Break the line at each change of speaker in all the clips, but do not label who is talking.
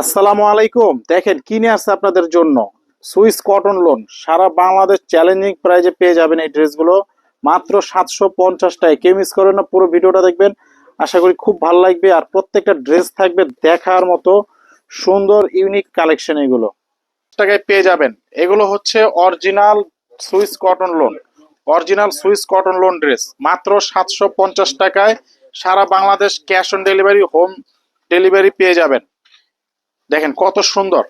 আসসালামু আলাইকুম। দেখেন, কি নিয়ে আসছে আপনাদের জন্য? Swiss cotton lawn. সারা বাংলাদেশ চ্যালেঞ্জিং প্রাইজে পেয়ে যাবেন এই ড্রেসগুলো। মাত্র সাতশো পঞ্চাশ টাকায় কেউ মিস করবেন না, পুরো ভিডিওটা দেখবেন। আশা করি খুব ভালো লাগবে। আর প্রত্যেকটা ড্রেস থাকবে দেখার মতো সুন্দর ইউনিক কালেকশন এগুলো। টাকায় পেয়ে যাবেন। এগুলো হচ্ছে original Swiss cotton lawn. Original Swiss cotton lawn dress. মাত্র সাতশো পঞ্চাশ টাকায় সারা Bangladesh cash on delivery home delivery পেয়ে যাবেন। দেখেন কত সুন্দর।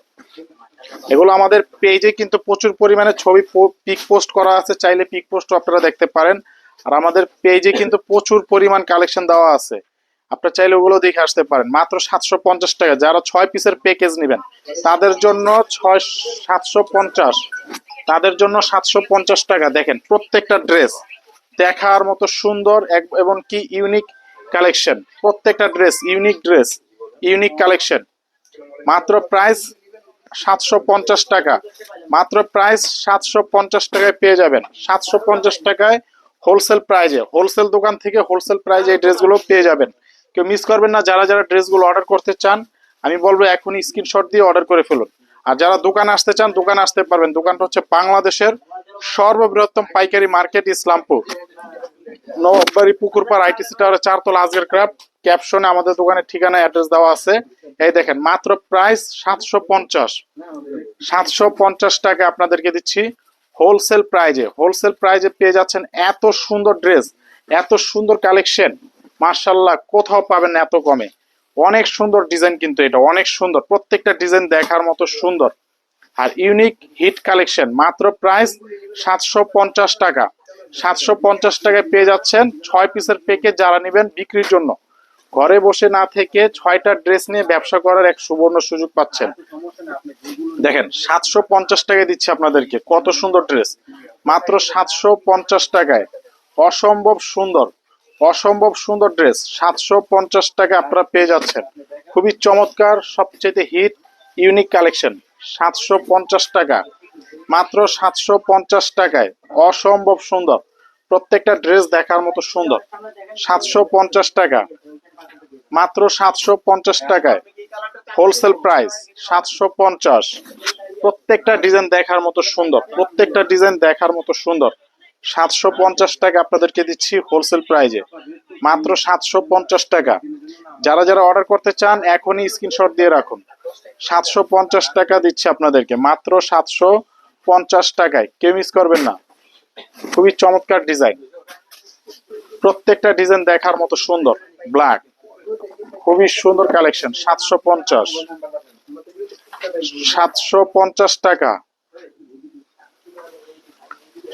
এগুলো আমাদের পেজে কিন্তু প্রচুর পরিমাণে ছবি পিক পোস্ট করা আছে, চাইলে পিক পোস্ট আপনারা দেখতে পারেন। আর আমাদের পেজে কিন্তু প্রচুর পরিমাণ কালেকশন দেওয়া আছে। আপনারা চাইলে ওগুলো দেখে আসতে পারেন। মাত্র সাতশো পঞ্চাশ টাকা। যারা ছয় পিসের প্যাকেজ নেবেন, তাদের জন্য ছয়, সাতশো পঞ্চাশ। তাদের জন্য সাতশো পঞ্চাশ টাকা। দেখেন প্রত্যেকটা ড্রেস দেখার মতো সুন্দর এবং কি ইউনিক কালেকশন প্রত্যেকটা dress unique dress unique collection মাত্র প্রাইস সাতশো পঞ্চাশ টাকা। মাত্র প্রাইস সাতশো পঞ্চাশ টাকায় পেয়ে যাবেন। সাতশো পঞ্চাশ টাকায় হোলসেল প্রাইজে হোলসেল দোকান থেকে হোলসেল প্রাইজে এই ড্রেসগুলো পেয়ে যাবেন। কেউ মিস করবেন না, যারা যারা ড্রেসগুলো অর্ডার করতে চান, আমি বলব এখনই স্ক্রিনশট দিয়ে অর্ডার করে ফেলুন। আর যারা দোকানে আসতে চান, দোকানে আসতে পারবেন। দোকানটা হচ্ছে বাংলাদেশের সর্ববৃহত্তম পাইকারি মার্কেট, ইসলামপুর। নবারি পুকুরপাড় আইটিসি টাওয়ারের চারতলা আজকের ক্রাফট ক্যাপশনে আমাদের দোকানের ঠিকানা অ্যাড্রেস দেওয়া আছে। এই দেখেন, মাত্র প্রাইস সাতশো পঞ্চাশ। সাতশো পঞ্চাশ টাকা আপনাদেরকে দিচ্ছি হোলসেল প্রাইজে হোলসেল প্রাইজে পেয়ে যাচ্ছেন এত সুন্দর ড্রেস এত সুন্দর কালেকশন মার্শাল্লাহ কোথাও পাবেন এত কমে। অনেক সুন্দর ডিজাইন কিন্তু এটা, অনেক সুন্দর। প্রত্যেকটা ডিজাইন দেখার মতো সুন্দর। আর ইউনিক হিট কালেকশন মাত্র প্রাইস সাতশো পঞ্চাশ টাকা। সাতশো পঞ্চাশ টাকায় পেয়ে যাচ্ছেন ছয় পিসের প্যাকেজ যারা নেবেন বিক্রির জন্য। ঘরে বসে না থেকে ছয়টা ড্রেস নিয়ে ব্যবসা করার এক সুবর্ণ সুযোগ পাচ্ছেন। দেখেন, সাতশো পঞ্চাশ টাকায় দিচ্ছে আপনাদেরকে, কত সুন্দর ড্রেস। মাত্র সাতশো পঞ্চাশ টাকায়। অসম্ভব সুন্দর অসম্ভব সুন্দর ড্রেস, সাতশো পঞ্চাশ টাকা আপনারা পেয়ে যাচ্ছেন। খুবই চমৎকার সবচেয়ে হিট, ইউনিক কালেকশন, সাতশো পঞ্চাশ টাকা। মাত্র সাতশো পঞ্চাশ টাকায়, অসম্ভব সুন্দর, প্রত্যেকটা ড্রেস দেখার মতো সুন্দর, সাতশো পঞ্চাশ টাকা। মাত্র সাতশো পঞ্চাশ টাকায়। হোলসেল প্রাইস সাতশো পঞ্চাশ। প্রত্যেকটা ডিজাইন দেখার মতো সুন্দর প্রত্যেকটা ডিজাইন দেখার মতো সুন্দর। সাতশো পঞ্চাশ টাকা আপনাদেরকে দিচ্ছি হোলসেল প্রাইজে মাত্র সাতশো পঞ্চাশ টাকা। যারা যারা অর্ডার করতে চান এখনই স্ক্রিনশট দিয়ে রাখুন। সাতশো পঞ্চাশ টাকা দিচ্ছি আপনাদেরকে মাত্র সাতশো পঞ্চাশ টাকায়। কেউ মিস করবেন না। খুবই চমৎকার ডিজাইন প্রত্যেকটা ডিজাইন দেখার মতো সুন্দর ব্ল্যাক খুবই সুন্দর কালেকশন সাতশো পঞ্চাশ। সাতশো পঞ্চাশ টাকা।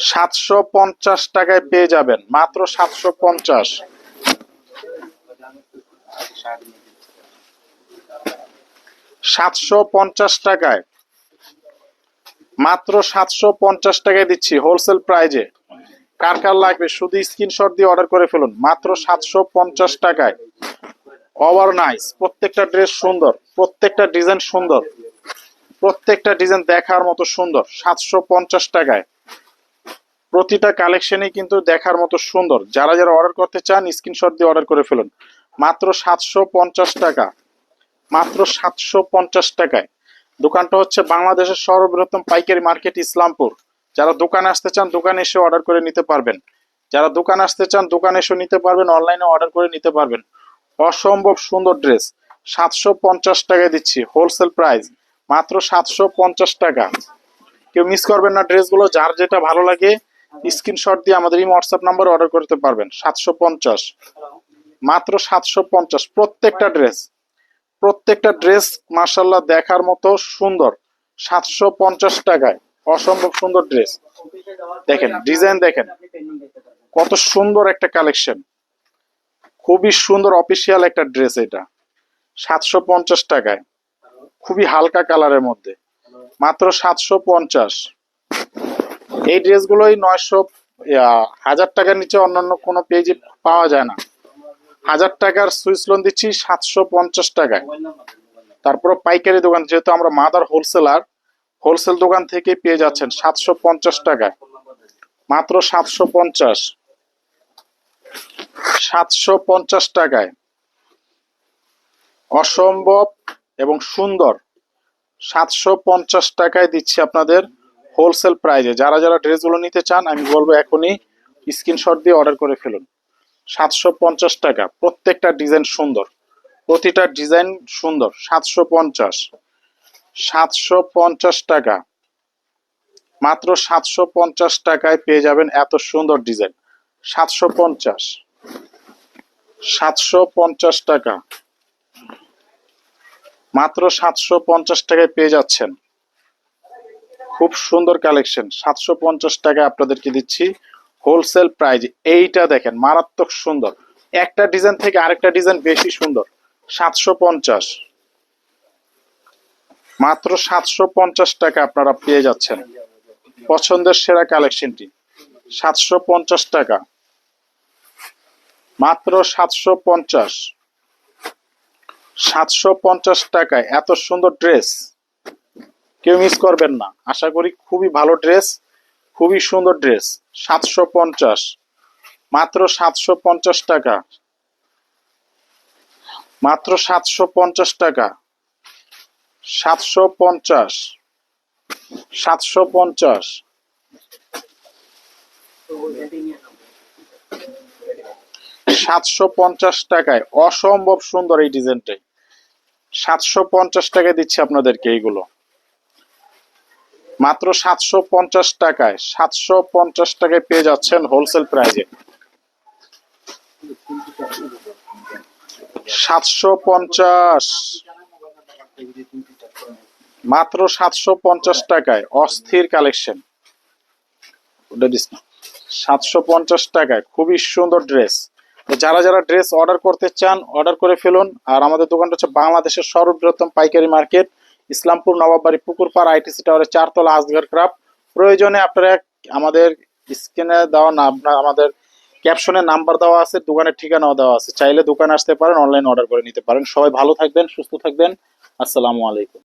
সাতশো পঞ্চাশ টাকায় পেয়ে যাবেন, মাত্র সাতশো পঞ্চাশ। সাতশো পঞ্চাশ টাকায়। মাত্র সাতশো পঞ্চাশ টাকায় দিচ্ছি হোলসেল প্রাইজে কার কার লাগবে, শুধু স্ক্রিনশট দিয়ে অর্ডার করে ফেলুন, মাত্র সাতশো পঞ্চাশ টাকায়। ওভার নাইস প্রত্যেকটা ড্রেস সুন্দর, প্রত্যেকটা ডিজাইন সুন্দর, প্রত্যেকটা ডিজাইন দেখার মতো সুন্দর, সাতশো পঞ্চাশ টাকায়। প্রতিটা কালেকশনই কিন্তু দেখার মতো সুন্দর। যারা যারা অর্ডার করতে চান স্ক্রিনশট দিয়ে অর্ডার করে ফেলুন। মাত্র সাতশো পঞ্চাশ টাকা। মাত্র সাতশো পঞ্চাশ টাকায়। দোকানটা হচ্ছে বাংলাদেশের সর্ববৃহত্তম পাইকারি মার্কেট, ইসলামপুর। যারা দোকানে আসতে চান, দোকানে এসে অর্ডার করে নিতে পারবেন। যারা দোকানে আসতে চান, দোকানে এসে নিতে পারবেন অনলাইনে অর্ডার করে নিতে পারবেন। অসম্ভব সুন্দর ড্রেস সাতশো পঞ্চাশ টাকায় দিচ্ছি হোলসেল প্রাইস মাত্র সাতশো পঞ্চাশ টাকা। কেউ মিস করবেন না ড্রেসগুলো যার যেটা ভালো লাগে স্ক্রিনশট দিয়ে আমাদের এই হোয়াটসঅ্যাপ নাম্বারে অর্ডার করতে পারবেন, সাতশো পঞ্চাশ। মাত্র সাতশো পঞ্চাশ, প্রত্যেকটা ড্রেস প্রত্যেকটা ড্রেস মার্শাল্লাহ দেখার মতো সুন্দর। সাতশো পঞ্চাশ টাকায়, অসম্ভব সুন্দর ড্রেস দেখেন ডিজাইন দেখেন। কত সুন্দর একটা কালেকশন খুবই সুন্দর অফিসিয়াল একটা ড্রেস এটা। সাতশো পঞ্চাশ টাকায়। খুবই হালকা কালারের মধ্যে। মাত্র সাতশো পঞ্চাশ। এই ড্রেসগুলোই নয়শো হাজার টাকার নিচে অন্যান্য কোনো পেজে পাওয়া যায় না। হাজার টাকার সুইস লোন দিচ্ছি সাতশো পঞ্চাশ টাকায়। তারপর পাইকারি দোকান, যেহেতু আমরা মাদার হোলসেলার হোলসেল দোকান থেকে পেয়ে যাচ্ছেন সাতশো পঞ্চাশ টাকায়। মাত্র সাতশো পঞ্চাশ। সাতশো পঞ্চাশ টাকায়। অসম্ভব এবং সুন্দর। সাতশো পঞ্চাশ টাকায় দিচ্ছি আপনাদের হোলসেল প্রাইজে। যারা যারা ড্রেসগুলো নিতে চান, আমি বলব এখনই স্ক্রিনশট দিয়ে অর্ডার করে ফেলুন। সাতশো পঞ্চাশ টাকা, প্রত্যেকটা ডিজাইন সুন্দর। প্রতিটা ডিজাইন সুন্দর, সাতশো পঞ্চাশ। সাতশো পঞ্চাশ টাকা। মাত্র সাতশো পঞ্চাশ টাকায় পেয়ে যাবেন এত সুন্দর ডিজাইন। সাতশো পঞ্চাশ। সাতশো পঞ্চাশ টাকা। মাত্র সাতশো পঞ্চাশ টাকায় পেয়ে যাচ্ছেন। খুব সুন্দর কালেকশন। সাতশো পঞ্চাশ টাকায় আপনাদেরকে দিচ্ছি। হোলসেল প্রাইজ এইটা দেখেন, মারাত্মক সুন্দর। একটা ডিজাইন থেকে আরেকটা ডিজাইন বেশি সুন্দর। সাতশো পঞ্চাশ। মাত্র সাতশো পঞ্চাশ টাকা আপনারা পেয়ে যাচ্ছেন। পছন্দের সেরা কালেকশনটি। সাতশো পঞ্চাশ টাকা। মাত্র সাতশো পঞ্চাশ। সাতশো পঞ্চাশ টাকায় এত সুন্দর ড্রেস। কেউ মিস করবেন না। আশা করি খুবই ভালো ড্রেস, খুবই সুন্দর ড্রেস। সাতশো পঞ্চাশ। মাত্র সাতশো পঞ্চাশ টাকা। মাত্র সাতশো পঞ্চাশ টাকা। সাতশো পঞ্চাশ। সাতশো পঞ্চাশ। সাতশো পঞ্চাশ টাকায়, অসম্ভব সুন্দর এই ডিজাইনটাই সাতশো পঞ্চাশ টাকায় দিচ্ছি আপনাদেরকে এইগুলো। মাত্র সাতশো পঞ্চাশ টাকায়, সাতশো পঞ্চাশ টাকায় পেয়ে যাচ্ছেন হোলসেল প্রাইজে সাতশো পঞ্চাশ। মাত্র সাতশো পঞ্চাশ টাকায়, অস্থির কালেকশন ওটা দিস না। সাতশো পঞ্চাশ টাকায়, খুবই সুন্দর ড্রেস যারা যারা ড্রেস অর্ডার করতে চান অর্ডার করে ফেলুন। আর আমাদের দোকানটা হচ্ছে বাংলাদেশের সর্ববৃহত্তম পাইকারি মার্কেট, ইসলামপুর নবাববাড়ি পুকুরপাড় আইটিসি টাওয়ারের চারতলা আজগার ক্রাফট প্রয়োজনে আপনারা আমাদের স্ক্রিনে দেওয়া না আপনার আমাদের ক্যাপশনে নাম্বার দেওয়া আছে, দোকানের ঠিকানাও দেওয়া আছে। চাইলে দোকানে আসতে পারেন অনলাইন অর্ডার করে নিতে পারেন। সবাই ভালো থাকবেন, সুস্থ থাকবেন। আসসালামু আলাইকুম।